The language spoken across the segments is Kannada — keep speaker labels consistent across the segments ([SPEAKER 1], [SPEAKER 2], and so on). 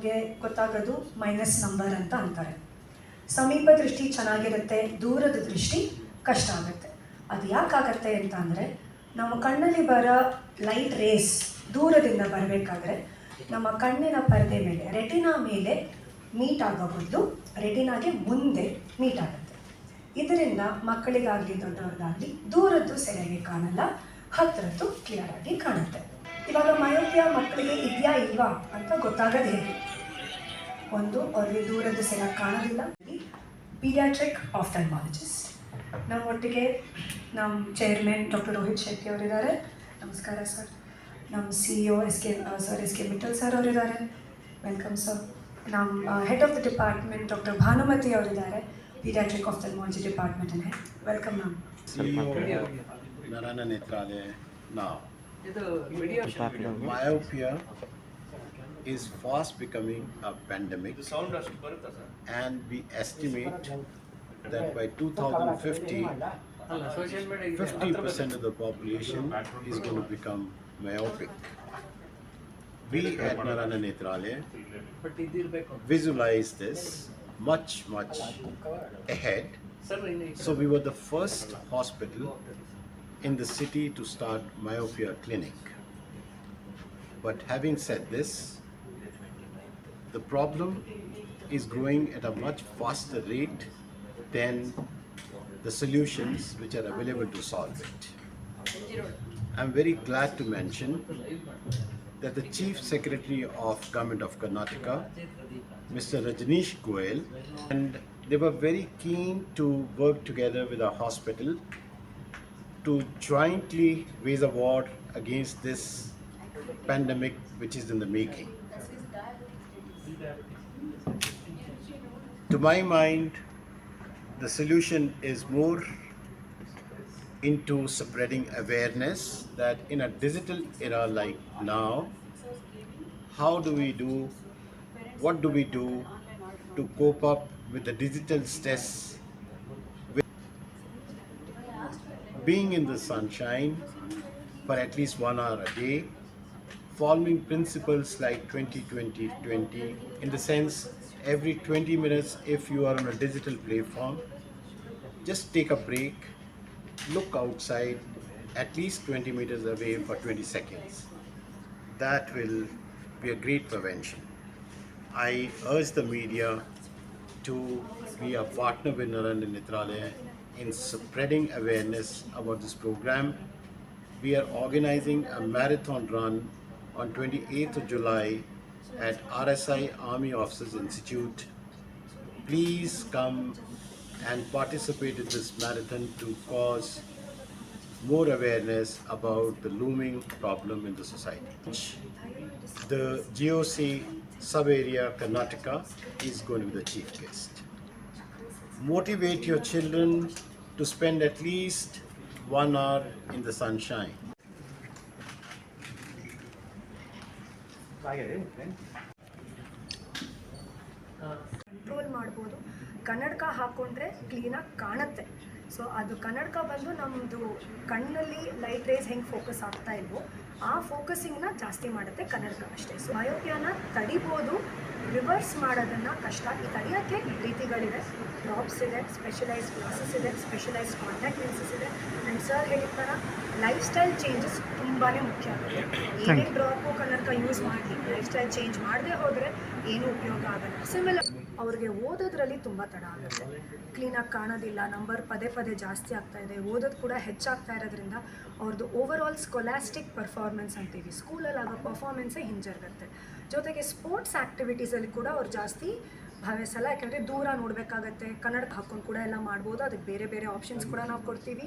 [SPEAKER 1] ನಮಗೆ ಗೊತ್ತಾಗೋದು ಮೈನಸ್ ನಂಬರ್ ಅಂತ ಅಂತಾರೆ. ಸಮೀಪ ದೃಷ್ಟಿ ಚೆನ್ನಾಗಿರುತ್ತೆ, ದೂರದ ದೃಷ್ಟಿ ಕಷ್ಟ ಆಗುತ್ತೆ. ಅದು ಯಾಕಾಗತ್ತೆ ಅಂತ ಅಂದರೆ, ನಮ್ಮ ಕಣ್ಣಲ್ಲಿ ಬರೋ ಲೈಟ್ ರೇಸ್ ದೂರದಿಂದ ಬರಬೇಕಾದ್ರೆ, ನಮ್ಮ ಕಣ್ಣಿನ ಪರದೆ ಮೇಲೆ ರೆಟಿನಾ ಮೇಲೆ ಮೀಟ್ ಆಗೋ ಬದಲು ರೆಟಿನಾಗೆ ಮುಂದೆ ಮೀಟ್ ಆಗುತ್ತೆ. ಇದರಿಂದ ಮಕ್ಕಳಿಗಾಗಲಿ, ದೊಡ್ಡವ್ರಿಗಾಗಲಿ ದೂರದ್ದು ಸರಿಯಾಗಿ ಕಾಣಲ್ಲ ಹತ್ತಿರದ್ದು ಕ್ಲಿಯರ್ ಆಗಿ ಕಾಣುತ್ತೆ. ಇವಾಗ ಮಯೋಪಿಯಾ ಮಕ್ಕಳಿಗೆ ಇದೆಯಾ ಇಲ್ವಾ ಅಂತ ಗೊತ್ತಾಗೋದು ಹೇಗೆ ಒಂದು ಅವರಿಗೆ ದೂರದ ಸರಿಯಾಗಿ ಕಾಣೋದಿಲ್ಲ ಪೀಡಿಯಾಟ್ರಿಕ್ ಆಫ್ಥಲ್ಮಾಲಜಿಸ್ಟ್ ನಮ್ಮೊಟ್ಟಿಗೆ ನಮ್ಮ ಚೇರ್ಮನ್ ಡಾಕ್ಟರ್ ರೋಹಿತ್ ಶೆಟ್ಟಿ ಅವರಿದ್ದಾರೆ. ನಮಸ್ಕಾರ ಸರ್ ನಮ್ಮ C E O S K sir S K Mittal sir ಅವರಿದ್ದಾರೆ. ವೆಲ್ಕಮ್ ಸರ್ ನಮ್ಮ head of the department doctor Bhanumathi ಅವರಿದ್ದಾರೆ. ಪೀಡಿಯಾಟ್ರಿಕ್ ಆಫ್ಥಲ್ಮಾಲಜಿ ಡಿಪಾರ್ಟ್ಮೆಂಟಲ್ಲಿ ವೆಲ್ಕಮ್ ಮ್ಯಾಮ್
[SPEAKER 2] CEO ಇದು Netralaya now. is fast becoming a pandemic and we estimate that by 2050 50% of the population is going to become myopic. We at Narana Netralaya visualize this much, much ahead. So we were the first hospital in the city to start myopia clinic. But having said this, the problem is growing at a much faster rate than the solutions which are available to solve it. I'm very glad to mention that the Chief Secretary of Government of Karnataka Mr. Rajneesh Goel, and they were very keen to work together with our hospital to jointly raise a war against this pandemic which is in the making. To my mind, the solution is more into spreading awareness that in a digital era like now, how do we do what do we do to cope up with the digital stress? Being in the sunshine for at least one hour a day following principles like 20 20 20 in the sense every 20 minutes if you are on a digital platform just take a break look outside at least 20 meters away for 20 seconds that will be a great prevention I urge the media to be a partner with Narendra Nitralaya in spreading awareness about this program. We are organizing a marathon run on 28th of July at RSI Army Officers Institute. Please come and participate in this marathon to cause more awareness about the looming problem in the society. The GOC sub area Karnataka is going to be the chief guest. Motivate your children to spend at least one hour in the sunshine.
[SPEAKER 1] Control ಮಾಡ್ಬೋದು. ಕನ್ನಡಕ ಹಾಕ್ಕೊಂಡ್ರೆ ಕ್ಲೀನಾಗಿ ಕಾಣುತ್ತೆ. ಸೊ ಅದು ಕನ್ನಡಕ ಬಂದು ನಮ್ಮದು ಕಣ್ಣಲ್ಲಿ ಲೈಟ್ ರೇಸ್ ಹೆಂಗೆ ಫೋಕಸ್ ಆಗ್ತಾ ಇಲ್ವೋ ಆ ಫೋಕಸಿಂಗ್ನ ಜಾಸ್ತಿ ಮಾಡುತ್ತೆ ಕನ್ನಡಕ ಅಷ್ಟೇ. ಸೊ ಅಯೋಗ್ಯನ ತಡಿಬೋದು. ರಿವರ್ಸ್ ಮಾಡೋದನ್ನು ಕಷ್ಟ. ಈ ತಡೆಯೋಕ್ಕೆ ರೀತಿಗಳಿವೆ? ಡ್ರಾಪ್ಸ್ ಇದೆ ಸ್ಪೆಷಲೈಸ್ ಕ್ಲಾಸಸ್ ಇದೆ ಸ್ಪೆಷಲೈಸ್ ಕಾಂಟ್ಯಾಕ್ಟ್ ಲೆನ್ಸಸ್ ಇದೆ. ಆ್ಯಂಡ್ ಸರ್ ಹೇಳಿದ ಥರ ಲೈಫ್ ಸ್ಟೈಲ್ ಚೇಂಜಸ್ ತುಂಬಾ ಮುಖ್ಯ ಆಗುತ್ತೆ ಏನೇ ಡ್ರಾಪು ಕಲರ್ಕ ಯೂಸ್ ಮಾಡಲಿ ಲೈಫ್ ಸ್ಟೈಲ್ ಚೇಂಜ್ ಮಾಡದೇ ಹೋದರೆ ಏನೂ ಉಪಯೋಗ ಆಗಲ್ಲ. ಸಿಮಿಲರ್ ಅವ್ರಿಗೆ ಓದೋದ್ರಲ್ಲಿ ತುಂಬ ತಡ ಆಗುತ್ತೆ. ಕ್ಲೀನಾಗಿ ಕಾಣೋದಿಲ್ಲ ನಂಬರ್ ಪದೇ ಪದೇ ಜಾಸ್ತಿ ಆಗ್ತಾ ಇದೆ. ಓದೋದು ಕೂಡ ಹೆಚ್ಚಾಗ್ತಾ ಇರೋದ್ರಿಂದ ಅವ್ರದ್ದು ಓವರ್ ಆಲ್ ಸ್ಕೊಲಾಸ್ಟಿಕ್ ಪರ್ಫಾರ್ಮೆನ್ಸ್ ಅಂತೀವಿ ಸ್ಕೂಲಲ್ಲಿ ಆಗೋ ಪರ್ಫಾರ್ಮೆನ್ಸೇ ಹಿಂಜರುಗುತ್ತೆ. ಜೊತೆಗೆ ಸ್ಪೋರ್ಟ್ಸ್ ಆ್ಯಕ್ಟಿವಿಟೀಸಲ್ಲಿ ಕೂಡ ಅವ್ರು ಜಾಸ್ತಿ ಭಾವಿಸಲ್ಲ. ಯಾಕೆಂದರೆ ದೂರ ನೋಡಬೇಕಾಗತ್ತೆ. ಕನ್ನಡಕ್ಕೆ ಹಾಕೊಂಡು ಕೂಡ ಎಲ್ಲ ಮಾಡ್ಬೋದು. ಅದಕ್ಕೆ ಬೇರೆ ಬೇರೆ ಆಪ್ಷನ್ಸ್ ಕೂಡ ನಾವು ಕೊಡ್ತೀವಿ.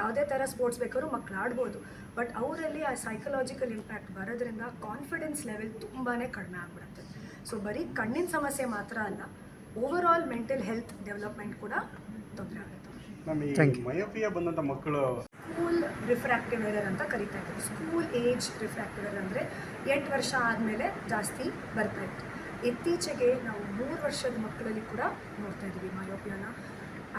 [SPEAKER 1] ಯಾವುದೇ ಥರ ಸ್ಪೋರ್ಟ್ಸ್ ಬೇಕಾದ್ರೂ ಮಕ್ಳು ಆಡ್ಬೋದು. ಬಟ್ ಅವರಲ್ಲಿ ಆ ಸೈಕಲಾಜಿಕಲ್ ಇಂಪ್ಯಾಕ್ಟ್ ಬರೋದ್ರಿಂದ ಕಾನ್ಫಿಡೆನ್ಸ್ ಲೆವೆಲ್ ತುಂಬಾ ಕಡಿಮೆ ಆಗ್ಬಿಡುತ್ತೆ. ಸೊ ಬರೀ ಕಣ್ಣಿನ ಸಮಸ್ಯೆ ಮಾತ್ರ ಅಲ್ಲ over all mental health development ಕೂಡ ತೊಂದರೆ ಆಗುತ್ತೆ.
[SPEAKER 3] ಮಯೋಪಿಯಾ ಬಂದಂಥ ಮಕ್ಕಳು
[SPEAKER 1] ಸ್ಕೂಲ್ ರಿಫ್ರಾಕ್ಟಿವ್ ಎರರ್ ಅಂತ ಕರಿತಾ ಇದ್ದರು. ಸ್ಕೂಲ್ ಏಜ್ ರಿಫ್ರಾಕ್ಟಿವ್ ಎರರ್ ಅಂದರೆ ಎಂಟು ವರ್ಷ ಆದಮೇಲೆ ಜಾಸ್ತಿ ಬರ್ತಾ ಇತ್ತು. ಇತ್ತೀಚೆಗೆ ನಾವು ಮೂರು ವರ್ಷದ ಮಕ್ಕಳಲ್ಲಿ ಕೂಡ ನೋಡ್ತಾ ಇದ್ದೀವಿ. ಮಯೋಪಿಯಾನ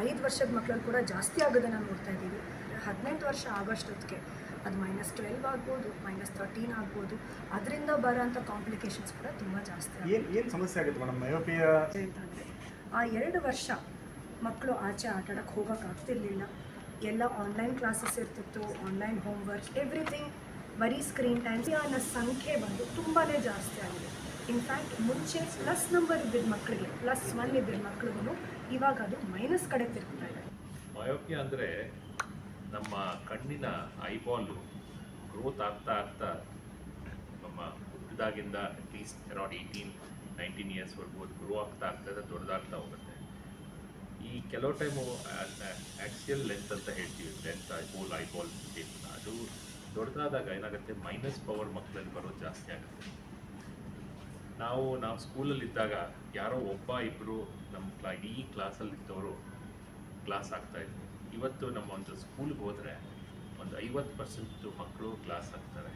[SPEAKER 1] ಐದು ವರ್ಷದ ಮಕ್ಕಳಲ್ಲಿ ಕೂಡ ಜಾಸ್ತಿ ಆಗೋದನ್ನು ನೋಡ್ತಾ ಇದ್ದೀವಿ. ಹದಿನೆಂಟು ವರ್ಷ ಆಗೋಷ್ಟೊತ್ತಿಗೆ ಅದು ಮೈನಸ್ ಟ್ವೆಲ್ವ್ ಆಗ್ಬೋದು ಮೈನಸ್ ತರ್ಟೀನ್ ಆಗ್ಬೋದು. ಅದರಿಂದ ಬರೋಂಥ ಕಾಂಪ್ಲಿಕೇಶನ್ಸ್ ಕೂಡ ತುಂಬ ಜಾಸ್ತಿ
[SPEAKER 3] ಏನು ಏನು ಸಮಸ್ಯೆ ಆಗುತ್ತೆ ಮೇಡಮ್? ಮಯೋಪಿಯಾ
[SPEAKER 1] ಅಂತಂದರೆ ಆ ಎರಡು ವರ್ಷ ಮಕ್ಕಳು ಆಚೆ ಆಟ ಆಡೋಕ್ಕೆ ಹೋಗೋಕೆ ಆಗ್ತಿರ್ಲಿಲ್ಲ ಎಲ್ಲ ಆನ್ಲೈನ್ ಕ್ಲಾಸಸ್ ಇರ್ತಿತ್ತು ಆನ್ಲೈನ್ ಹೋಮ್ವರ್ಕ್ ಎವ್ರಿಥಿಂಗ್ ಬರೀ ಸ್ಕ್ರೀನ್ ಟೈಮ್ ಅನ್ನೋ ಸಂಖ್ಯೆ ಬಂದು ತುಂಬಾ ಜಾಸ್ತಿ ಆಗಿದೆ. ಇನ್ಫ್ಯಾಕ್ಟ್ ಮುಂಚೆ ಪ್ಲಸ್ ನಂಬರ್ ಇದ್ದಿದ್ದ ಮಕ್ಕಳಿಗೆ ಪ್ಲಸ್ ಒನ್ ಇದ್ದಿದ್ದ ಮಕ್ಳಿಗೂ ಇವಾಗ ಅದು ಮೈನಸ್ ಕಡೆ ತಿರುಗ್ತಾ ಇದೆ.
[SPEAKER 4] ಮಯೋಪಿಯಾ ಅಂದರೆ ನಮ್ಮ ಕಣ್ಣಿನ ಐಬಾಲು ಗ್ರೋತ್ ಆಗ್ತಾ ಆಗ್ತಾ ನಮ್ಮ ಹುಟ್ಟಿದಾಗಿಂದ at least around eighteen nineteen ಇಯರ್ಸ್ವರೆಗೂ ಅದು ಗ್ರೋ ಆಗ್ತಾ ಆಗ್ತಾ ದೊಡ್ಡದಾಗ್ತಾ ಹೋಗುತ್ತೆ. ಈ ಕೆಲವು ಟೈಮು ಆಕ್ಸಿಯಲ್ ಲೆಂತ್ ಅಂತ ಹೇಳ್ತೀವಿ ಲೆಂತ್ ಐಬೋಲ್ ಐಬಾಲ್ ಶೇಪ್ ಅದು ದೊಡ್ಡದಾದಾಗ ಏನಾಗುತ್ತೆ? ಮೈನಸ್ ಪವರ್ ಮಕ್ಕಳಲ್ಲಿ ಬರೋದು ಜಾಸ್ತಿ ಆಗುತ್ತೆ. ನಾವು ನಾವು ಸ್ಕೂಲಲ್ಲಿ ಇದ್ದಾಗ ಯಾರೋ ಒಬ್ಬ ಇಬ್ಬರು ನಮ್ಮ ಕ್ಲಾ ಇಡೀ ಕ್ಲಾಸಲ್ಲಿ ಇದ್ದವರು ಕ್ಲಾಸ್ ಆಗ್ತಾ ಇದ್ರು ಇವತ್ತು ನಮ್ಮ ಒಂದು ಸ್ಕೂಲ್ಗೆ ಹೋದರೆ ಒಂದು ಐವತ್ತು ಪರ್ಸೆಂಟ್ ಮಕ್ಕಳು ಕ್ಲಾಸ್ ಆಗ್ತಾರೆ.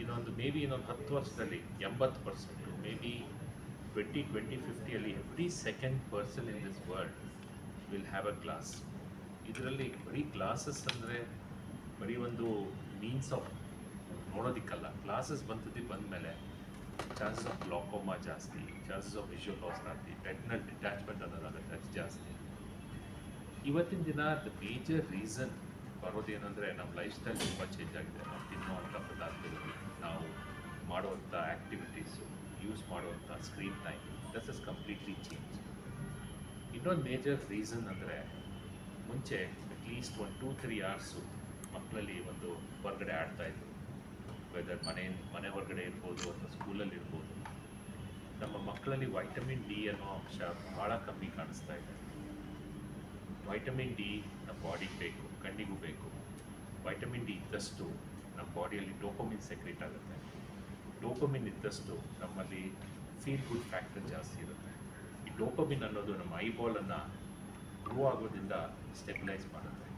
[SPEAKER 4] ಇನ್ನೊಂದು ಮೇ ಬಿ ಇನ್ನೊಂದು ಹತ್ತು ವರ್ಷದಲ್ಲಿ ಎಂಬತ್ತು percent maybe twenty twenty ಫಿಫ್ಟಿಯಲ್ಲಿ every second person in this world will have a glass ಇದರಲ್ಲಿ ಬರೀ ಕ್ಲಾಸಸ್ ಅಂದರೆ ಬರೀ ಒಂದು ಮೀನ್ಸ್ ಆಫ್ ನೋಡೋದಿಕ್ಕಲ್ಲ. ಕ್ಲಾಸಸ್ ಬಂತದ್ದು ಬಂದಮೇಲೆ ಚಾನ್ಸಸ್ ಆಫ್ ಗ್ಲಾಕೋಮಾ ಜಾಸ್ತಿ ಚಾನ್ಸಸ್ ಆಫ್ ವಿಷುವಲ್ ಲಾಸ್ ಜಾಸ್ತಿ ಟೆಟ್ನಲ್ ಡಿಟ್ಯಾಚ್ಮೆಂಟ್ ಅನ್ನೋದಾಗುತ್ತೆ ಅದು ಜಾಸ್ತಿ. ಇವತ್ತಿನ ದಿನ ದ ಮೇಜರ್ ರೀಸನ್ ಬರೋದೇನೆಂದರೆ ನಮ್ಮ ಲೈಫ್ ಸ್ಟೈಲ್ ತುಂಬ ಚೇಂಜ್ ಆಗಿದೆ. ನಾವು ತಿನ್ನುವಂಥ ಪದಾರ್ಥಗಳು, ನಾವು ಮಾಡುವಂಥ ಆ್ಯಕ್ಟಿವಿಟೀಸು ಯೂಸ್ ಮಾಡುವಂಥ screen time thus is completely change ಇನ್ನೊಂದು ಮೇಜರ್ ರೀಸನ್ ಅಂದರೆ ಮುಂಚೆ ಅಟ್ಲೀಸ್ಟ್ ಒಂದು ಟೂ ತ್ರೀ ಅವರ್ಸು ಮಕ್ಕಳಲ್ಲಿ ಒಂದು ಹೊರಗಡೆ ಆಡ್ತಾಯಿದ್ರು ವೆದರ್ ಮನೆ ಮನೆ ಹೊರಗಡೆ ಇರ್ಬೋದು ಅಥವಾ ಸ್ಕೂಲಲ್ಲಿ ಇರ್ಬೋದು. ನಮ್ಮ ಮಕ್ಕಳಲ್ಲಿ ವೈಟಮಿನ್ ಡಿ ಅನ್ನೋ ಅಂಶ ಭಾಳ ಕಮ್ಮಿ ಕಾಣಿಸ್ತಾ ಇದೆ. ವೈಟಮಿನ್ ಡಿ ನಮ್ಮ ಬಾಡಿಗೆ ಬೇಕು, ಕಣ್ಣಿಗೂ ಬೇಕು. ವೈಟಮಿನ್ ಡಿ ಇದ್ದಷ್ಟು ನಮ್ಮ ಬಾಡಿಯಲ್ಲಿ ಡೋಪಮಿನ್ ಸೆಕ್ರೆಟ್ ಆಗುತ್ತೆ. ಡೋಪಮಿನ್ ಇದ್ದಷ್ಟು ನಮ್ಮಲ್ಲಿ ಫೀಲ್ ಗುಡ್ ಫ್ಯಾಕ್ಟರ್ ಜಾಸ್ತಿ ಇರುತ್ತೆ. ಈ ಡೋಪಮಿನ್ ಅನ್ನೋದು ನಮ್ಮ ಐಬಾಲನ್ನು ಗ್ರೋ ಆಗೋದ್ರಿಂದ ಸ್ಟೆಬಿಲೈಸ್ ಮಾಡುತ್ತೆ.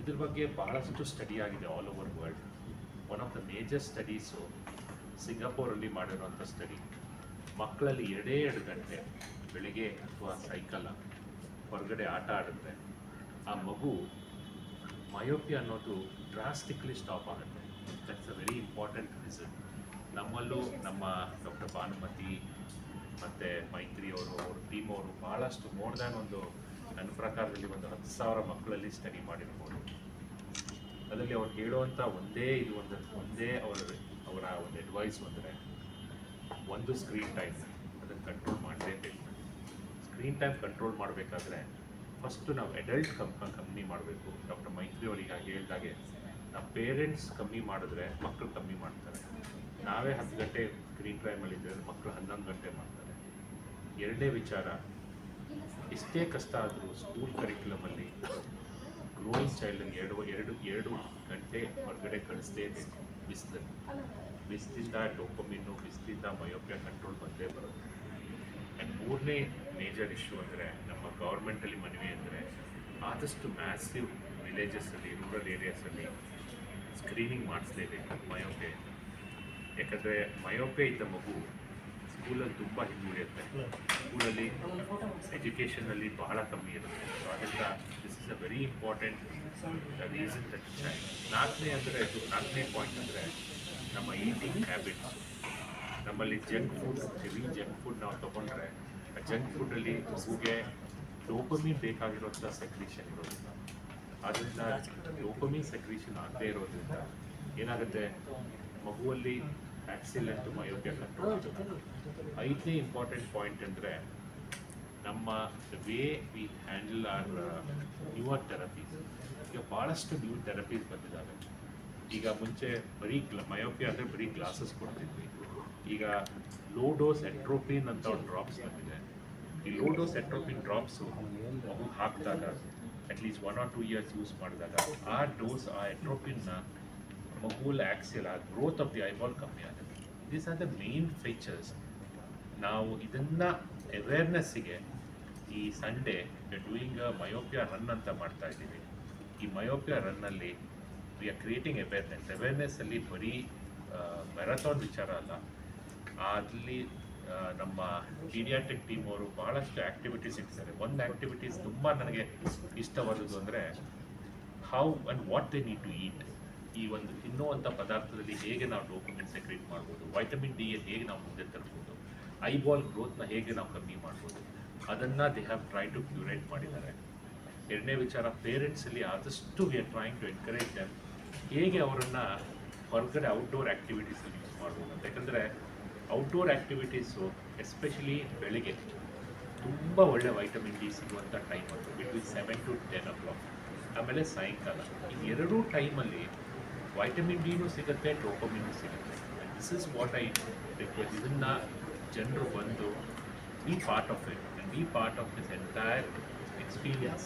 [SPEAKER 4] ಇದ್ರ ಬಗ್ಗೆ ಬಹಳಷ್ಟು ಸ್ಟಡಿ ಆಗಿದೆ all over world one of the major studies ಸಿಂಗಾಪುರಲ್ಲಿ ಮಾಡಿರುವಂಥ ಸ್ಟಡಿ ಮಕ್ಕಳಲ್ಲಿ ಎರಡೇ ಎರಡು ಗಂಟೆ ಬೆಳಿಗ್ಗೆ ಅಥವಾ ಸೈಕಲ್ ಹೊರಗಡೆ ಆಟ ಆಡುತ್ತೆ. ಆ ಮಗು ಮಯೋಪಿ ಅನ್ನೋದು ಡ್ರಾಸ್ಟಿಕ್ಲಿ ಸ್ಟಾಪ್ ಆಗುತ್ತೆ. That's a very important reason ನಮ್ಮಲ್ಲೂ ನಮ್ಮ ಡಾಕ್ಟರ್ ಭಾನುಮತಿ ಮತ್ತು ಮೈತ್ರಿ ಅವರು, ಅವ್ರ ಟೀಮ್ ಅವರು ಭಾಳಷ್ಟು ಮೋರ್ ದ್ಯಾನ್ ಒಂದು ನನ್ನ ಪ್ರಕಾರದಲ್ಲಿ ಒಂದು ಹತ್ತು ಸಾವಿರ ಮಕ್ಕಳಲ್ಲಿ ಸ್ಟಡಿ ಮಾಡಿರ್ಬೋದು. ಅದರಲ್ಲಿ ಅವ್ರು ಹೇಳುವಂಥ ಒಂದೇ ಇದು ಒಂದು, ಒಂದೇ ಅವರ ಅವರ ಒಂದು ಅಡ್ವೈಸ್ ಅಂದರೆ ಒಂದು ಸ್ಕ್ರೀನ್ ಟೈಮ್ ಅದನ್ನು ಕಂಟ್ರೋಲ್ ಮಾಡಲೇಬೇಕು. ಸ್ಕ್ರೀನ್ ಟೈಮ್ ಕಂಟ್ರೋಲ್ ಮಾಡಬೇಕಾದ್ರೆ ಫಸ್ಟು ನಾವು ಅಡಲ್ಟ್ ಕಮ್ ಕಮ್ಮಿ ಮಾಡಬೇಕು. ಡಾಕ್ಟರ್ ಮೈತ್ರಿ ಅವರಿಗೆ ಹೇಳಿದಾಗೆ ನಾವು ಪೇರೆಂಟ್ಸ್ ಕಮ್ಮಿ ಮಾಡಿದ್ರೆ ಮಕ್ಕಳು ಕಮ್ಮಿ ಮಾಡ್ತಾರೆ. ನಾವೇ ಹತ್ತು ಗಂಟೆ ಸ್ಕ್ರೀನ್ ಟೈಮಲ್ಲಿ ಇದ್ದರೆ ಮಕ್ಕಳು ಹನ್ನೊಂದು ಗಂಟೆ ಮಾಡ್ತಾರೆ. ಎರಡನೇ ವಿಚಾರ, ಎಷ್ಟೇ ಕಷ್ಟ ಆದರೂ ಸ್ಕೂಲ್ ಕರಿಕ್ಯುಲಮಲ್ಲಿ ಗ್ರೋಯಿಂಗ್ ಸ್ಟೈಲ್ ಎರಡು ಎರಡು ಎರಡು ಗಂಟೆ ಹೊರಗಡೆ ಕಳಿಸಲೇಬೇಕು ಬಿಸಿಲಲ್ಲಿ. ಬಿಸಿಲಿಂದ ಡೋಪಮಿನ್ನು ಬಿಸಿಲಿಂದ ಮಯೋಪ್ಯ ಕಂಟ್ರೋಲ್ ಬಂದೇ ಬರುತ್ತೆ. ಆ್ಯಂಡ್ ಮೂರನೇ ಮೇಜರ್ ಇಶ್ಯೂ ಅಂದರೆ ನಮ್ಮ ಗೌರ್ಮೆಂಟಲ್ಲಿ ಮನವಿ ಅಂದರೆ ಆದಷ್ಟು ಮ್ಯಾಸಿವ್ ವಿಲೇಜಸ್ಸಲ್ಲಿ ರೂರಲ್ ಏರಿಯಾಸಲ್ಲಿ ಸ್ಕ್ರೀನಿಂಗ್ ಮಾಡಿಸ್ಲೇಬೇಕು ಮಯೋಪೆ ಯಾಕಂದರೆ ಮಯೋಪೆ ಇದ್ದ ಮಗು ಸ್ಕೂಲಲ್ಲಿ ತುಂಬ ಹಿಂದುಳಿಯುತ್ತೆ ಸ್ಕೂಲಲ್ಲಿ ಎಜುಕೇಷನಲ್ಲಿ ಬಹಳ ಕಮ್ಮಿ ಇರುತ್ತೆ. ಸೊ ಅದರಿಂದ this is a very important reason that ನಾಲ್ಕನೇ ಅಂದರೆ ನಾಲ್ಕನೇ ಪಾಯಿಂಟ್ ಅಂದರೆ ನಮ್ಮ ಈಟಿಂಗ್ ಹ್ಯಾಬಿಟ್ಸ್ ನಮ್ಮಲ್ಲಿ junk food heavy junk food ನಾವು ತೊಗೊಂಡ್ರೆ ಆ ಜಂಕ್ ಫುಡ್ಡಲ್ಲಿ ಮಗುಗೆ ಡೋಪಮಿನ್ ಬೇಕಾಗಿರೋಂಥ ಸೆಕ್ರೀಷನ್ ಇರೋದಿಲ್ಲ ಆದ್ದರಿಂದ ಡೋಪಮಿನ್ ಸೆಕ್ರೀಷನ್ ಆಗದೇ ಇರೋದ್ರಿಂದ ಏನಾಗುತ್ತೆ? ಮಗುವಲ್ಲಿ ಆಕ್ಸಿಲೆಂಟ್ ಅಂತ ಕಂಟ್ರೋಲ್ ಐದನೇ ಇಂಪಾರ್ಟೆಂಟ್ ಪಾಯಿಂಟ್ ಅಂದರೆ ನಮ್ಮ way we handle are newer therapies ಈಗ ಭಾಳಷ್ಟು ನ್ಯೂ ಥೆರಪೀಸ್ ಬಂದಿದ್ದಾವೆ ಈಗ ಮುಂಚೆ ಬರೀ ಗ್ಲ ಮಯೋಪಿ ಅಂದರೆ ಬರೀ ಗ್ಲಾಸಸ್ ಕೊಡ್ತಿದ್ವಿ. ಈಗ ಲೋ ಡೋಸ್ ಎಟ್ರೋಪಿನ್ ಅಂತ ಒಂದು ಡ್ರಾಪ್ಸ್ ಬಂದಿದೆ. ಈ ಲೋ ಡೋಸ್ ಎಟ್ರೋಪಿನ್ ಡ್ರಾಪ್ಸು ಮಗು ಹಾಕಿದಾಗ at least one or two years use ಮಾಡಿದಾಗ, ಆ ಡೋಸ್ ಆ ಎಟ್ರೋಪಿನ್ನ ಮಗುವಲ್ಲಿ ಆಕ್ಸಿಲ್ ಆ ಗ್ರೋತ್ ಆಫ್ ದಿ ಐಬಾಲ್ ಕಮ್ಮಿ ಆಗುತ್ತೆ these are the main features ನಾವು ಇದನ್ನು ಅವೇರ್ನೆಸ್ಸಿಗೆ ಈ ಸಂಡೇ ಡೂಯಿಂಗ್ ಮಯೋಪಿಯಾ ರನ್ ಅಂತ ಮಾಡ್ತಾ ಇದ್ದೀವಿ. ಈ ಮಯೋಪಿಯಾ ರನ್ನಲ್ಲಿ ವಿ ಆರ್ ಕ್ರಿಯೇಟಿಂಗ್ ಅವೇರ್ನೆಸ್ ಅವೇರ್ನೆಸ್ಸಲ್ಲಿ ಬರೀ ಮ್ಯಾರಥಾನ್ ವಿಚಾರ ಅಲ್ಲ. ಅಲ್ಲಿ ನಮ್ಮ ಪೀಡಿಯಾಟಿಕ್ ಟೀಮ್ ಅವರು ಭಾಳಷ್ಟು ಆ್ಯಕ್ಟಿವಿಟೀಸ್ ಇಟ್ಟಿದ್ದಾರೆ. ಒಂದು ಆ್ಯಕ್ಟಿವಿಟೀಸ್ ತುಂಬ ನನಗೆ ಇಷ್ಟವಾದದ್ದು ಅಂದರೆ how and what they need to eat ಈ ಒಂದು ತಿನ್ನುವಂಥ ಪದಾರ್ಥದಲ್ಲಿ ಹೇಗೆ ನಾವು ಡೋಪಮಿನ್ ಸೆಕ್ರೇಟ್ ಮಾಡ್ಬೋದು ವೈಟಮಿನ್ ಡಿ ಹೇಗೆ ನಾವು ಮುಂದೆ ತರ್ಬೋದು ಐಬಾಲ್ ಗ್ರೋತ್ನ ಹೇಗೆ ನಾವು ಕಮ್ಮಿ ಮಾಡ್ಬೋದು, ಅದನ್ನು they have try to curate ಮಾಡಿದ್ದಾರೆ. ಎರಡನೇ ವಿಚಾರ ಪೇರೆಂಟ್ಸಲ್ಲಿ ಆದಷ್ಟು we are trying to encourage them ಹೇಗೆ ಅವರನ್ನು ಹೊರಗಡೆ ಔಟ್ಡೋರ್ ಆ್ಯಕ್ಟಿವಿಟೀಸಲ್ಲಿ ಯೂಸ್ ಮಾಡ್ಬೋದು ಅಂತ. ಯಾಕಂದರೆ ಔಟ್ಡೋರ್ ಆ್ಯಕ್ಟಿವಿಟೀಸು ಎಸ್ಪೆಷಲಿ ಬೆಳಿಗ್ಗೆ, ತುಂಬ ಒಳ್ಳೆ ವೈಟಮಿನ್ ಡಿ ಸಿಗುವಂಥ ಟೈಮ್ ಅದು between seven to ten o'clock ಆಮೇಲೆ ಸಾಯಂಕಾಲ, ಈ ಎರಡೂ ಟೈಮಲ್ಲಿ ವೈಟಮಿನ್ ಡಿನೂ ಸಿಗುತ್ತೆ ಡೋಪಮಿನೂ ಸಿಗುತ್ತೆ this is what I request ಇದನ್ನು ಜನರು ಬಂದು be part of it and be part of this entire experience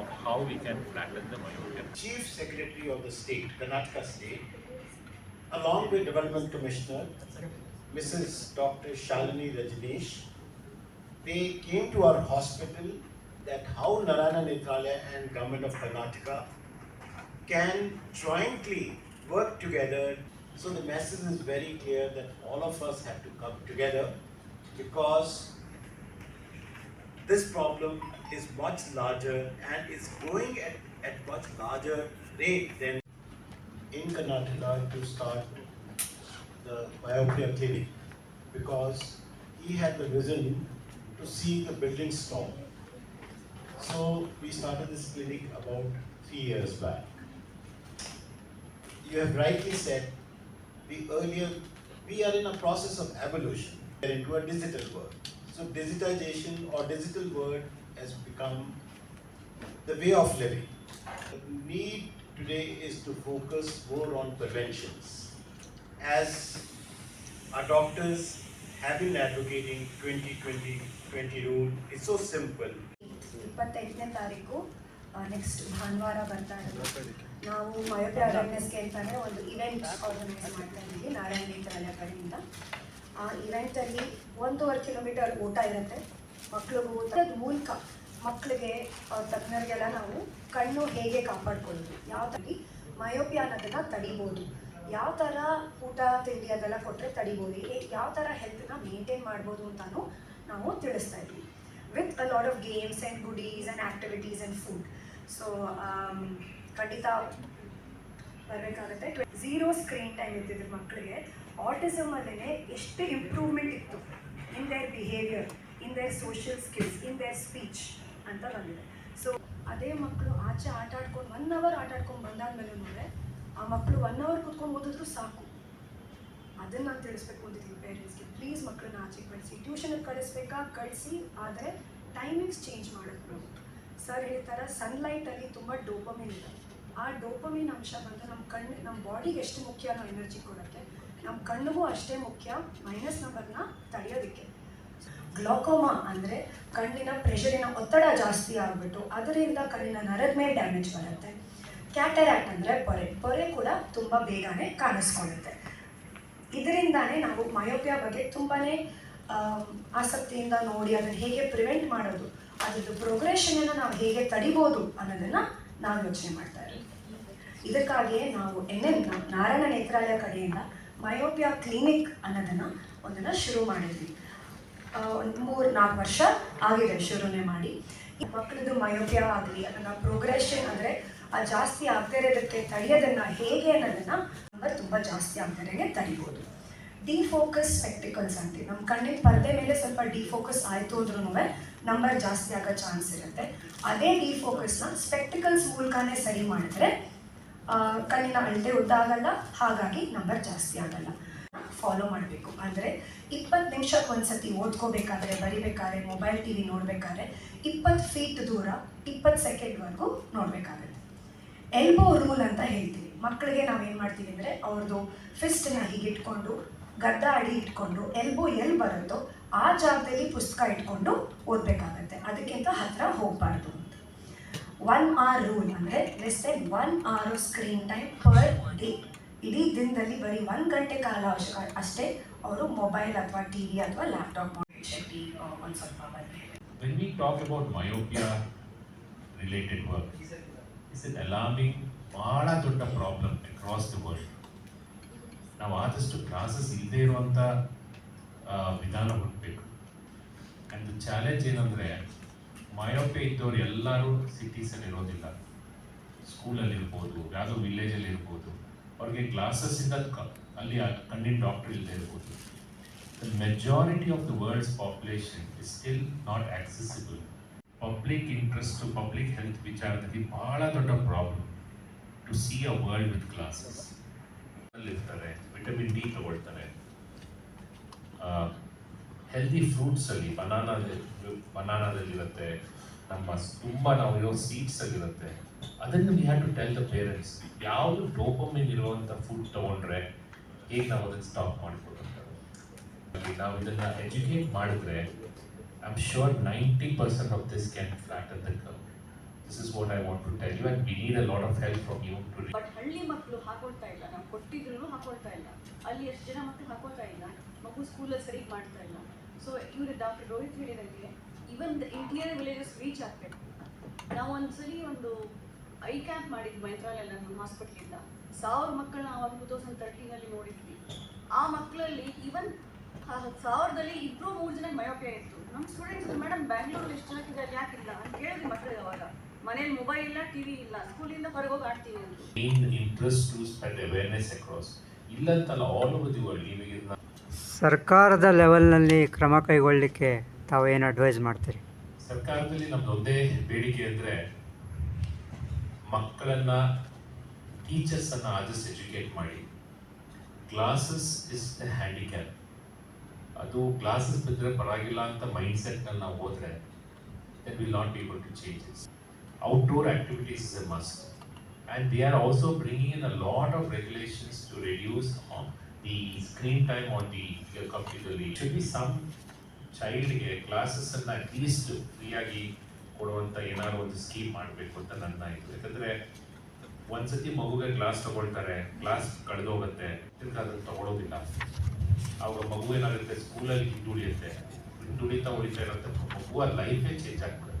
[SPEAKER 4] of how we can flatten the myopian
[SPEAKER 2] Chief Secretary of the state, Karnataka state, along with Development Commissioner, Mrs. Dr. Shalini Rajneesh, they came to our hospital that how Narayana Netralaya and Government of Karnataka can jointly work together. So the message is very clear that all of us have to come together because this problem is much larger and is growing at, at much larger rate than in Karnataka to start the myopia clinic because he had the vision to see the building stop. So we started this clinic about three years back You have rightly said, we earlier, we are in a process of evolution We are into a digital world. So digitization or digital world has become the way of living. The need today is to focus more on preventions. As our doctors have been advocating 20-20-20 rule, it's so simple.
[SPEAKER 1] ಇಪ್ಪತ್ತೆಂಟನೇ ತಾರೀಕು ನೆಕ್ಸ್ಟ್ ಭಾನುವಾರ ಬರ್ತಾ ಇರೋದು ನಾವು ಮಯೋಪಿ ಅವೇರ್ನೆಸ್ಗೆ ಅಂತಂದರೆ ಒಂದು ಇವೆಂಟ್ ಆರ್ಗನೈಸ್ ಮಾಡ್ತಾ ಇದ್ದೀವಿ, ನಾರಾಯಣ ನೇತ್ರಾಲಯ ಕಡೆಯಿಂದ ಆ ಇವೆಂಟಲ್ಲಿ ಒಂದೂವರೆ ಕಿಲೋಮೀಟರ್ ಊಟ ಇರುತ್ತೆ. ಮಕ್ಳಿಗೂ ಊಟದ ಮೂಲಕ ಮಕ್ಕಳಿಗೆ ತಜ್ಞರಿಗೆಲ್ಲ ನಾವು ಕಣ್ಣು ಹೇಗೆ ಕಾಪಾಡ್ಕೊಳ್ಳೋದು, ಯಾವ ಥರ ಮಯೋಪಿ ಅನ್ನೋದನ್ನ ತಡಿಬೋದು, ಯಾವ ಥರ ಊಟ ತಿಂಡಿ ಅದೆಲ್ಲ ಕೊಟ್ಟರೆ ತಡಿಬೋದು ಯಾವ ಥರ ಹೆಲ್ತ್ನ ಮೇಂಟೈನ್ ಮಾಡ್ಬೋದು ಅಂತಾನು ನಾವು ತಿಳಿಸ್ತಾ ಇದ್ವಿ with a lot of games and goodies and activities and food so ಖಂಡಿತ ಬರಬೇಕಾಗುತ್ತೆ. ಝೀರೋ ಸ್ಕ್ರೀನ್ ಟೈಮ್ ಇದ್ದಿದ್ರು ಮಕ್ಕಳಿಗೆ ಆಟಿಸಮಲ್ಲೇ ಎಷ್ಟು ಇಂಪ್ರೂವ್ಮೆಂಟ್ ಇತ್ತು. In their behaviour in their social skills in their speech ಅಂತ ಬಂದಿದೆ. ಸೊ ಅದೇ ಮಕ್ಕಳು ಆಚೆ ಆಟ ಆಡ್ಕೊಂಡು ಒನ್ ಅವರ್ ಆಟ ಆಡ್ಕೊಂಡು ಬಂದಾದ್ಮೇಲೆ ನೋಡಿದ್ರೆ ಆ ಮಕ್ಕಳು ಒನ್ ಅವರ್ ಕುತ್ಕೊಂಡು ಓದಿದ್ರು ಸಾಕು. ಅದನ್ನು ನಾನು ತಿಳಿಸ್ಬೇಕು ಅಂತಿದ್ದೀನಿ ಪೇರೆಂಟ್ಸ್ಗೆ ಪ್ಲೀಸ್ ಮಕ್ಕಳನ್ನ ಆಚೆ ಕಳಿಸಿ. ಟ್ಯೂಷನ್ಗೆ ಕಳಿಸ್ಬೇಕಾ? ಕಳಿಸಿ. ಆದರೆ ಟೈಮಿಂಗ್ಸ್ ಚೇಂಜ್ ಮಾಡೋದು ಸರ್ ಹೇಳ್ತಾರೆ ಸನ್ಲೈಟಲ್ಲಿ ತುಂಬ ಡೋಪಮಿನ್ ಇದೆ ಆ ಡೋಪಮಿನ್ ಅಂಶ ಬಂದು ನಮ್ಮ ಕಣ್ಣು, ನಮ್ಮ ಬಾಡಿಗೆ ಎಷ್ಟು ಮುಖ್ಯನೋ ಎನರ್ಜಿ ಕೊಡುತ್ತೆ. ನಮ್ಮ ಕಣ್ಣಿಗೂ ಅಷ್ಟೇ ಮುಖ್ಯ ಮೈನಸ್ ನಂಬರ್ನ ತಡೆಯೋದಕ್ಕೆ. ಗ್ಲೋಕೋಮಾ ಅಂದರೆ ಕಣ್ಣಿನ ಪ್ರೆಷರಿನ ಒತ್ತಡ ಜಾಸ್ತಿ ಆಗಿಬಿಟ್ಟು ಅದರಿಂದ ಕಣ್ಣಿನ ನರದ ಮೇಲೆ ಡ್ಯಾಮೇಜ್ ಬರುತ್ತೆ. ಕ್ಯಾಟರ್ಯಾಕ್ಟ್ ಅಂದರೆ ಪೊರೆ. ಪೊರೆ ಕೂಡ ತುಂಬ ಬೇಗನೆ ಕಾಣಿಸ್ಕೊಳ್ಳುತ್ತೆ. ಇದರಿಂದಾನೇ ನಾವು ಮಯೋಪಿಯಾ ಬಗ್ಗೆ ತುಂಬಾ ಆಸಕ್ತಿಯಿಂದ ನೋಡಿ ಅದನ್ನು ಹೇಗೆ ಪ್ರಿವೆಂಟ್ ಮಾಡೋದು, ಅದರದ್ದು ಪ್ರೋಗ್ರೆಷನನ್ನು ನಾವು ಹೇಗೆ ತಡಿಬೋದು ಅನ್ನೋದನ್ನು ನಾವು ಯೋಚನೆ ಮಾಡ್ತಾ ಇದಕ್ಕಾಗಿಯೇ ನಾವು ಎನ್ ಎನ್ ನಾರಾಯಣ ನೇತ್ರಾಲಯ ಕಡೆಯಿಂದ ಮಯೋಪಿಯಾ ಕ್ಲಿನಿಕ್ ಅನ್ನೋದನ್ನು ಒಂದನ್ನು ಶುರು ಮಾಡಿದ್ವಿ. ಒಂದು ಮೂರು, ನಾಲ್ಕು ವರ್ಷ ಆಗಿದೆ ಶುರುನೇ ಮಾಡಿ. ಮಕ್ಕಳದ್ದು ಮಯೋಪಿಯಾ ಆಗಲಿ, ಅದನ್ನು ಪ್ರೋಗ್ರೆಷನ್ ಅಂದರೆ ಆ ಜಾಸ್ತಿ ಆಗದೇ ಇರೋದಕ್ಕೆ ತಡೆಯೋದನ್ನು ಹೇಗೆ ಅನ್ನೋದನ್ನು ನಂಬರ್ ತುಂಬ ಜಾಸ್ತಿ ಆಗ್ದೇ ತಡಿಬೋದು. ಡಿಫೋಕಸ್ ಸ್ಪೆಕ್ಟಿಕಲ್ಸ್ ಅಂತೀವಿ ನಮ್ಮ ಕಣ್ಣಿನ ಪರದೆ ಮೇಲೆ ಸ್ವಲ್ಪ ಡಿಫೋಕಸ್ ಆಯಿತು ಅಂದ್ರೂ ನಂಬರ್ ಜಾಸ್ತಿ ಆಗೋ ಚಾನ್ಸ್ ಇರುತ್ತೆ. ಅದೇ ಡಿಫೋಕಸ್ನ ಸ್ಪೆಕ್ಟಿಕಲ್ಸ್ ಮೂಲಕನೇ ಸರಿ ಮಾಡಿದ್ರೆ ಕಣ್ಣಿನ ಅಳತೆ ಉದ್ದ ಆಗಲ್ಲ ಹಾಗಾಗಿ ನಂಬರ್ ಜಾಸ್ತಿ ಆಗಲ್ಲ. ಫಾಲೋ ಮಾಡಬೇಕು. ಅಂದರೆ ಇಪ್ಪತ್ತು ನಿಮಿಷಕ್ಕೆ ಒಂದ್ಸತಿ ಓದ್ಕೋಬೇಕಾದ್ರೆ, ಬರಿಬೇಕಾದ್ರೆ ಮೊಬೈಲ್ ಟಿ ವಿ ನೋಡಬೇಕಾದ್ರೆ ಇಪ್ಪತ್ತು ಫೀಟ್ ದೂರ, ಇಪ್ಪತ್ತು ಸೆಕೆಂಡ್ವರೆಗೂ ನೋಡಬೇಕಾಗತ್ತೆ. ಎಲ್ಬೋ ರೂಲ್ ಅಂತ ಹೇಳ್ತೀವಿ ಮಕ್ಕಳಿಗೆ ನಾವೇನು ಮಾಡ್ತೀವಿ ಅಂದರೆ ಅವ್ರದ್ದು ಫಿಸ್ಟನ್ನ ಹೀಗೆ ಇಟ್ಕೊಂಡು ಗದ್ದ ಅಡಿ ಇಟ್ಕೊಂಡು ಎಲ್ಬೋ ಎಲ್ಲಿ ಬರುತ್ತೋ ಆ ಜಾಗದಲ್ಲಿ ಪುಸ್ತಕ ಇಟ್ಕೊಂಡು ಓದಬೇಕಾಗತ್ತೆ. ಅದಕ್ಕಿಂತ ಹತ್ತಿರ ಹೋಗಬಾರ್ದು. ಒನ್ ಆರ್ ರೂಲ್ ಅಂದರೆ less than one hour screen time per day ಇಡೀ ದಿನದಲ್ಲಿ ಬರೀ ಒಂದು ಗಂಟೆ ಕಾಲ ಅವಶ್ಯಕ ಅಷ್ಟೇ ಅವರು ಮೊಬೈಲ್ ಅಥವಾ ಟಿ ವಿ ಅಥವಾ ಲ್ಯಾಪ್ಟಾಪ್ ಶಕ್ತಿ ಒಂದು ಸ್ವಲ್ಪ ಬಂದರೆ
[SPEAKER 4] When we talk about myopia related work, it's an alarming, ಬಹಳ ದೊಡ್ಡ ಪ್ರಾಬ್ಲಮ್ ಅಕ್ರಾಸ್ ದ ವರ್ಲ್ಡ್ ನಾವು ಆದಷ್ಟು ಕ್ಲಾಸಸ್ ಇಲ್ಲದೆ ಇರುವಂಥ ವಿಧಾನ ಹುಡುಕಬೇಕು ಆ್ಯಂಡ್ ಚಾಲೆಂಜ್ ಏನಂದರೆ ಮಯೋಪೆ ಇದ್ದವ್ರು ಎಲ್ಲರೂ ಸಿಟೀಸಲ್ಲಿ ಇರೋದಿಲ್ಲ. ಸ್ಕೂಲಲ್ಲಿ ಇರ್ಬೋದು ಯಾವುದೋ ವಿಲೇಜಲ್ಲಿ ಇರ್ಬೋದು ಅವ್ರಿಗೆ ಗ್ಲಾಸಸ್ ಇಂದ ಅಲ್ಲಿ ಕಣ್ಣಿನ ಡಾಕ್ಟರ್ ಇಲ್ಲದೆ ಇರ್ಬೋದು. The majority of the world's population is still not accessible public interest public health ವಿಚಾರದಲ್ಲಿ ಬಹಳ ದೊಡ್ಡ problem to see a world with glasses ಅಲ್ಲಿರ್ತಾರೆ vitamin D ತಗೊಳ್ತಾರೆ. ಹೆಲ್ದಿ ಫ್ರೂಟ್ಸಲ್ಲಿ ಬನಾನಾದಲ್ಲಿ ಬನಾನಾದಲ್ಲಿರುತ್ತೆ ನಮ್ಮ ತುಂಬ ನಾವು ಇರೋ ಸೀಡ್ಸ್ ಅಲ್ಲಿರುತ್ತೆ ಅದನ್ನು we have to tell the parents ಯಾವುದು ಡೋಪಮಿನ್ ಇರುವಂಥ ಫುಡ್ ತಗೊಂಡ್ರೆ, ಹೇಗೆ ನಾವು ಅದನ್ನು ಸ್ಟಾಪ್ ಮಾಡ್ಕೊಡೋದು ನಾವು ಇದನ್ನ ಎಜುಕೇಟ್ ಮಾಡಿದ್ರೆ I am sure ninety percent of this can flat ಅಂತ this is what I want to tell you and we need a lot of help from you to
[SPEAKER 5] but ಹಳ್ಳಿ ಮಕ್ಕಳು ಹಾಕೊಳ್ತಾ ಇಲ್ಲ. ನಾವು ಕೊಟ್ಟಿದ್ರು ಹಾಕೊಳ್ತಾ ಇಲ್ಲ. ಅಲ್ಲಿ ಎಷ್ಟು ಜನ ಮಕ್ಕಳು ಹಾಕೊಳ್ತಾ ಇಲ್ಲ? ಮಗು ಸ್ಕೂಲಲ್ಲಿ ಸರಿ ಮಾಡ್ತಾ ಇಲ್ಲ. ಸೊ ಇವರು ಡಾಕ್ಟರ್ ರೋಹಿತ್ ಹೇಳಿದಂಗೆ ಇವನ್ ಇಂಟೀರಿಯರ್ ವಿಲೇಜಸ್ ರೀಚ್ ಆಗ್ತೇವೆ ನಾವು ಒಂದ್ಸಲಿ ಒಂದು ಐ ಕ್ಯಾಂಪ್ ಮಾಡಿದ್ವಿ ಮೈತ್ರಾಲಯಲ್ಲಿ ನಮ್ಮ ಹಾಸ್ಪಿಟ್ಲಿಂದ ಸಾವಿರ ಮಕ್ಕಳನ್ನ ನಾವು ಟೂ ತೌಸಂಡ್ ತರ್ಟೀನಲ್ಲಿ ನೋಡಿದ್ವಿ. ಆ ಮಕ್ಕಳಲ್ಲಿ ಇವನ್ ಸಾವಿರದಲ್ಲಿ ಇಬ್ರು ಮೂರು ಜನ ಮಯೋಪಿಯಾ ಇತ್ತು. ನಮ್ಮ ಸ್ಟೂಡೆಂಟ್ಸ್ ಮೇಡಮ್ ಬ್ಯಾಂಗ್ಳೂರಲ್ಲಿ ಎಷ್ಟು ಜನಕ್ಕೆ ಅಲ್ಲಿ ಯಾಕಿಲ್ಲ ಅಂತ ಕೇಳಿದ್ವಿ ಮಕ್ಕಳಿಗೆ ಅವಾಗ. ಮನೇಲಿ ಮೊಬೈಲ್ ಇಲ್ಲ ಟಿವಿ ಇಲ್ಲ. ಸ್ಕೂಲಿಂದ ಹೊರಗೆ ಹೋಗಿ ಆಡ್ತೀವಿ ಅಂತ
[SPEAKER 4] ಇಂಟ್ರೆಸ್ಟ್ ಟು ಅವೇರ್ನೆಸ್ ಅಕ್ರಾಸ್ ಇಲ್ಲಂತಲ್ಲ ಆಲ್ ಓವರ್ ದಿ ವರ್ಲ್ಡ್ ಇದನ್ನ
[SPEAKER 6] ಸರ್ಕಾರದ ಲೆವೆಲ್ನಲ್ಲಿ ಕ್ರಮ ಕೈಗೊಳ್ಳಲಿಕ್ಕೆ ತಾವು ಏನು ಅಡ್ವೈಸ್ ಮಾಡ್ತೀರಿ?
[SPEAKER 4] ಸರ್ಕಾರದಲ್ಲಿ ನಮ್ದು ಒಂದೇ ಬೇಡಿಕೆ ಅಂದರೆ ಮಕ್ಕಳನ್ನ ಟೀಚರ್ಸನ್ನು ಆದಷ್ಟು ಎಜುಕೇಟ್ ಮಾಡಿ. ಕ್ಲಾಸಸ್ ಇಸ್ ದ ಹ್ಯಾಂಡಿಕ್ಯಾಪ್ ಅದು ಕ್ಲಾಸಸ್ ಬಿದ್ದರೆ ಪರವಾಗಿಲ್ಲ ಅಂತ ಮೈಂಡ್ ಸೆಟ್ನಲ್ಲಿ ನಾವು ಹೋದರೆ then will not be able to changes outdoor activities is a must and they are also bringing in a lot of regulations to reduce uh, the screen time on the computer should be some ಚೈಲ್ಡ್ಗೆ ಕ್ಲಾಸಸ್ಸನ್ನು ಅಟ್ಲೀಸ್ಟ್ ಫ್ರೀಯಾಗಿ ಕೊಡುವಂಥ ಏನಾದ್ರು ಒಂದು ಸ್ಕೀಮ್ ಮಾಡಬೇಕು ಅಂತ ನನ್ನ ಇದು. ಯಾಕಂದರೆ ಒಂದ್ಸತಿ ಮಗುಗೆ ಕ್ಲಾಸ್ ತಗೊಳ್ತಾರೆ ಕ್ಲಾಸ್ ಕಳೆದೋಗುತ್ತೆ, ತಿರ್ಗಿ ಅದನ್ನು ತಗೊಳ್ಳೋದಿಲ್ಲ ಅವರ ಮಗು ಏನಾಗುತ್ತೆ ಸ್ಕೂಲಲ್ಲಿ ಹಿಂದುಳಿಯುತ್ತೆ. ಹಿಂದುಳಿತಾ ಉಳಿತಾ ಇರುತ್ತೆ ಮಗುವ ಲೈಫೇ ಚೇಂಜ್ ಆಗ್ಬಿಡುತ್ತೆ.